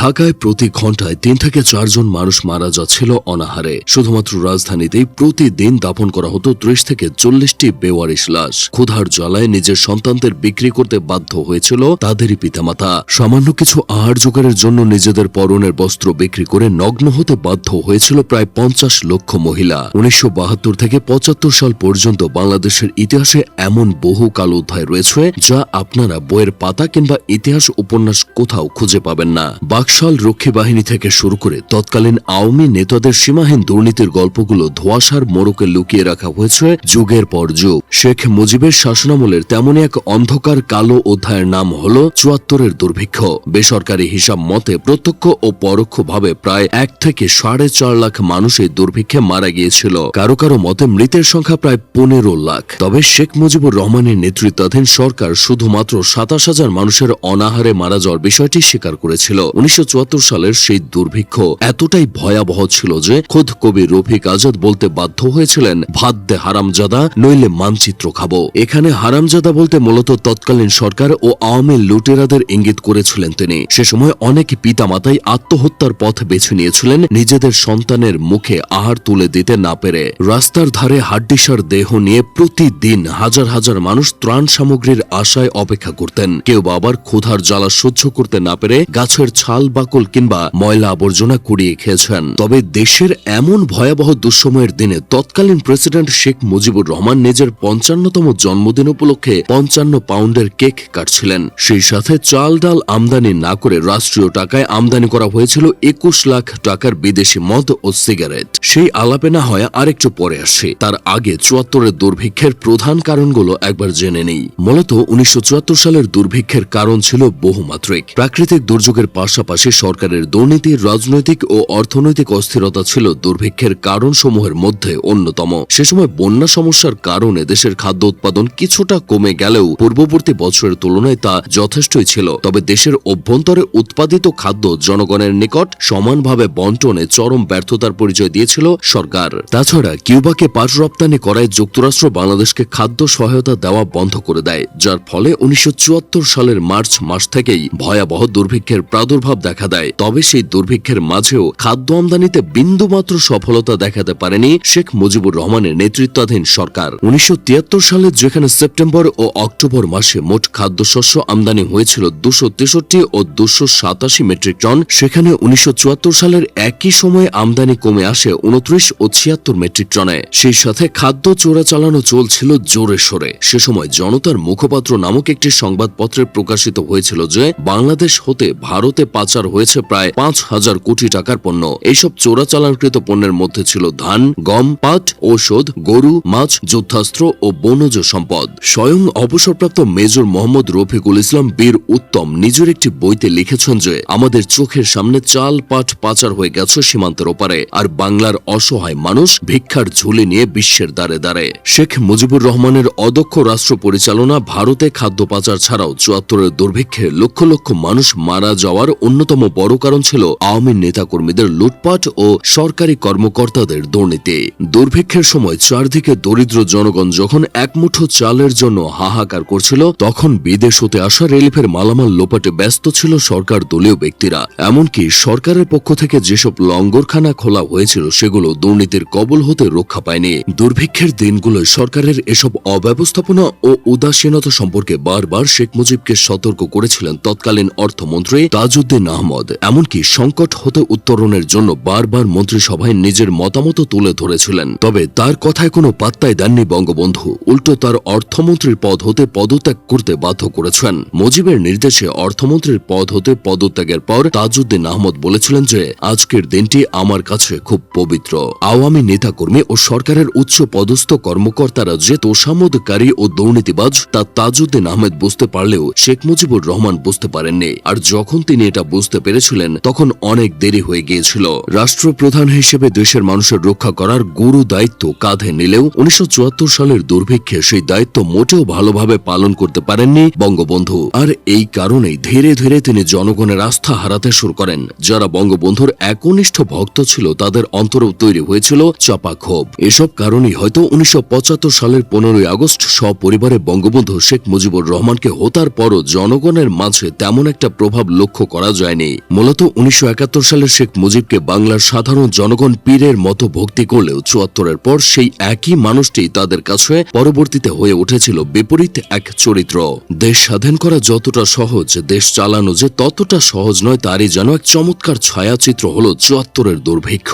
ঢাকায় প্রতি ঘন্টায় তিন থেকে চারজন মানুষ মারা যাচ্ছিল অনাহারে। শুধুমাত্র রাজধানীতেই প্রতিদিন দাপন করা হতো ত্রিশ থেকে চল্লিশটি বেওয়ারিশ লাশ। ক্ষুধার জ্বালায় নিজের সন্তানদের বিক্রি করতে বাধ্য হয়েছিল তাদেরই পিতামাতা। সামান্য কিছু আহার জোগাড়ের জন্য নিজেদের পরনের বস্ত্র বিক্রি করে নগ্ন হতে বাধ্য হয়েছিল প্রায় পঞ্চাশ লক্ষ মহিলা। উনিশশো বাহাত্তর থেকে পঁচাত্তর সাল পর্যন্ত বাংলাদেশের ইতিহাসে এমন বহু কাল অধ্যায় রয়েছে যা আপনারা বইয়ের পাতা কিংবা ইতিহাস উপন্যাস কোথাও খুঁজে পাবেন না। বাকশাল রক্ষী বাহিনী থেকে শুরু করে তৎকালীন আওয়ামী নেতাদের সীমাহীন দুর্নীতির গল্পগুলো ধোয়াশার মোড়কে লুকিয়ে রাখা হয়েছে যুগের পর যুগ। শেখ মুজিবের শাসনামলের তেমনই এক অন্ধকার কালো অধ্যায়ের নাম হল চুয়াত্তরের দুর্ভিক্ষ। বেসরকারি হিসাব মতে প্রত্যক্ষ ও পরোক্ষভাবে প্রায় এক থেকে সাড়ে চার লাখ মানুষ এই দুর্ভিক্ষে মারা গিয়েছিল। কারও কারও মতে মৃতের সংখ্যা প্রায় পনেরো লাখ। তবে শেখ মুজিবুর রহমানের নেতৃত্বাধীন সরকার শুধুমাত্র সাতাশ হাজার মানুষের অনাহারে মারা যাওয়ার বিষয়টি স্বীকার করেছিল। উনিশশো সালের সেই দুর্ভিক্ষ এতটাই ভয়াবহ ছিল যে খোদ কবি রফিক আজাদ বলতে বাধ্য হয়েছিলেন, ভাত দে হারামজাদা, নইলে মানচিত্র খাব। এখানে হারামজাদা বলতে মূলত তৎকালীন সরকার ও আওয়ামী লুটেরাদের ইঙ্গিত করেছিলেন তিনি। সে সময় অনেক পিতামাতাই আত্মহত্যার পথ বেছে নিয়েছিলেন, নিজেদের সন্তানের মুখে আহার তুলে দিতে না পেরে। রাস্তার ধারে হাড্ডিসার দেহ নিয়ে প্রতিদিন হাজার হাজার মানুষ ত্রাণ সামগ্রীর আশায় অপেক্ষা করতেন। কেউ বা আবার ক্ষুধার জ্বালা সহ্য করতে না পেরে গাছের ছাল বাকল কিংবা ময়লা আবর্জনা কুড়িয়ে খেয়েছেন। তবে দেশের এমন ভয়াবহ দুঃসময়ের দিনে তৎকালীন প্রেসিডেন্ট শেখ মুজিবুর রহমান নিজের পঞ্চান্নতম জন্মদিন উপলক্ষে পঞ্চান্ন পাউন্ডের কেক কাটছিলেন। সেই সাথে চাল, ডাল আমদানি না করে রাষ্ট্রীয় টাকায় আমদানি করা হয়েছিল একুশ লাখ টাকার বিদেশি মদ ও সিগারেট। সেই আলাপে না হয় আরেকটু পরে আসে। তার আগে চুয়াত্তরের দুর্ভিক্ষের প্রধান কারণগুলো একবার জেনে নেই। মূলত উনিশশো চুয়াত্তর সালের দুর্ভিক্ষের কারণ ছিল বহুমাত্রিক। প্রাকৃতিক দুর্যোগের পাশাপাশি সরকারের দুর্নীতি, রাজনৈতিক ও অর্থনৈতিক অস্থিরতা ছিল দুর্ভিক্ষের কারণসমূহের মধ্যে অন্যতম। সে সময় বন্যা সমস্যার কারণে দেশের খাদ্য উৎপাদন কিছুটা কমে গেলেও পূর্ববর্তী বছরের তুলনায় তা যথেষ্টই ছিল। তবে দেশের অভ্যন্তরে উৎপাদিত খাদ্য জনগণের নিকট সমানভাবে বন্টনে চরম ব্যর্থতার পরিচয় দিয়েছিল সরকার। তাছাড়া কিউবাকে পাট রপ্তানি করায় যুক্তরাষ্ট্র বাংলাদেশকে খাদ্য সহায়তা দেওয়া বন্ধ করে দেয়, যার ফলে উনিশশো চুয়াত্তর সালের মার্চ মাস থেকেই ভয়াবহ দুর্ভিক্ষের প্রাদুর্ভাব দেখা দেয়। তবে সেই দুর্ভিক্ষের মাঝেও খাদ্য আমদানিতে বিন্দুমাত্র সফলতা দেখাতে পারেনি শেখ মুজিবুর রহমানের নেতৃত্বাধীন সরকার। উনিশশো সালে যেখানে সেপ্টেম্বর ও অক্টোবর মাসে মোট খাদ্যশস্য আমদানি হয়েছিল দুশো তেষট্টি ও দুশো সাতাশি মেট্রিক টন, সেখানে উনিশশো চুয়াত্তর সালের একই সময়ে আমদানি কমে আসে উনত্রিশ ও ছিয়াত্তর মেট্রিক টনে। সেই সাথে খাদ্য চোরা চালানো চলছিল জোরে সোরে। সে সময় জনতার মুখপাত্র নামক একটি সংবাদপত্রে প্রকাশিত হয়েছিল যে, বাংলাদেশ হতে ভারতে পাচার হয়েছে প্রায় পাঁচ হাজার কোটি টাকার পণ্য। এইসব চোরাচালানকৃত পণ্যের মধ্যে ছিল ধান, গম, পাট, ঔষধ, গরু, মাছ, যুদ্ধাস্ত্র ও বনজ সম্পদ। স্বয়ং অবসরপ্রাপ্ত মেজর মোহাম্মদ রফিকুল ইসলাম বীর উত্তম নিজের একটি বইতে লিখেছেন যে, আমাদের চোখের সামনে চাল পাট পাচার হয়ে গেছে সীমান্তের ওপারে, আর বাংলার অসহায় মানুষ ভিক্ষার ঝুলি নিয়ে বিশ্বের দ্বারে দ্বারে। শেখ মুজিবুর রহমানের অদক্ষ রাষ্ট্র পরিচালনা ভারতে খাদ্য পাচার ছাড়াও চুয়াত্তরের দুর্ভিক্ষে লক্ষ লক্ষ মানুষ মারা যাওয়ার অন্যতম বড় কারণ ছিল আওয়ামী নেতাকর্মীদের লুটপাট ও সরকারি কর্মকর্তাদের দুর্নীতি। দুর্ভিক্ষের সময় চারদিকে দরিদ্র জনগণ যখন একমুঠো চালের জন্য হাহাকার করছিল, তখন বিদেশ হতে আসা রিলিফের মালামাল লোপাটে ব্যস্ত ছিল সরকার দলীয় ব্যক্তিরা। এমনকি সরকারের পক্ষ থেকে যেসব লঙ্গরখানা খোলা হয়েছিল, সেগুলো দুর্নীতির কবল হতে রক্ষা পায়নি। দুর্ভিক্ষের দিনগুলোয় সরকারের এসব অব্যবস্থাপনা ও উদাসীনতা সম্পর্কে বারবার শেখ মুজিবকে সতর্ক করেছিলেন তৎকালীন অর্থমন্ত্রী তাজউদ্দিন আহমদ, এমনকি সংকট হতে উত্তরণের জন্য বারবার মন্ত্রিসভায় নিজের মতামত তুলে ধরেছিলেন। তবে তার কথায় কোনো পাত্তাই দেননি বঙ্গবন্ধু। উল্টো তার অর্থমন্ত্রীর পদ হতে পদত্যাগ করতে বাধ্য করেছেন। মুজিবের নির্দেশে অর্থমন্ত্রীর পদ হতে পদত্যাগের পর তাজউদ্দিন আহমদ বলেছিলেন যে, আজকের দিনটি আমার কাছে খুব পবিত্র। আওয়ামী নেতাকর্মী ও সরকারের উচ্চ পদস্থ কর্মকর্তারা যে তোষামোদকারী ও দুর্নীতিবাজ, তা তাজউদ্দিন আহমেদ বুঝতে পারলেও শেখ মুজিবুর রহমান বুঝতে পারেননি। আর যখন তিনি এটা বুঝতে পেরেছিলেন, তখন অনেক দেরি হয়ে গিয়েছিল। রাষ্ট্রপ্রধান হিসেবে দেশের মানুষের রক্ষা করার গুরু দায়িত্ব কাঁধে নিলেও উনিশশো চুয়াত্তর সালের দুর্ভিক্ষে সেই দায়িত্ব মোটেও ভালোভাবে পালন করতে পারেননি বঙ্গবন্ধু। আর এই কারণেই ধীরে ধীরে তিনি জনগণের আস্থা হারাতে শুরু করেন। যারা বঙ্গবন্ধুর একনিষ্ঠ ভক্ত ছিল, তাদের অন্তরেও তৈরি হয়েছিল চাপা ক্ষোভ। এসব কারণেই হয়তো উনিশশো পঁচাত্তর সালের পনেরোই আগস্ট সপরিবারে বঙ্গবন্ধু শেখ মুজিবুর রহমানকে হতার পরও জনগণের মাঝে তেমন একটা প্রভাব লক্ষ্য করা যায়নি। মূলত উনিশশো একাত্তর সালে শেখ মুজিবকে বাংলার সাধারণ জনগণ পীরের মতো ভক্তি করলেও চুয়াত্তরের পর সেই একই মানুষটি তাদের কাছে পরবর্তীতে হয়ে উঠেছিল বিপরীত এক চরিত্র। দেশ স্বাধীন করা যতটা সহজ, দেশ চালানো যে ততটা সহজ নয়, তারই যেন এক চমৎকার ছায়াচিত্র হল চুয়াত্তরের দুর্ভিক্ষ।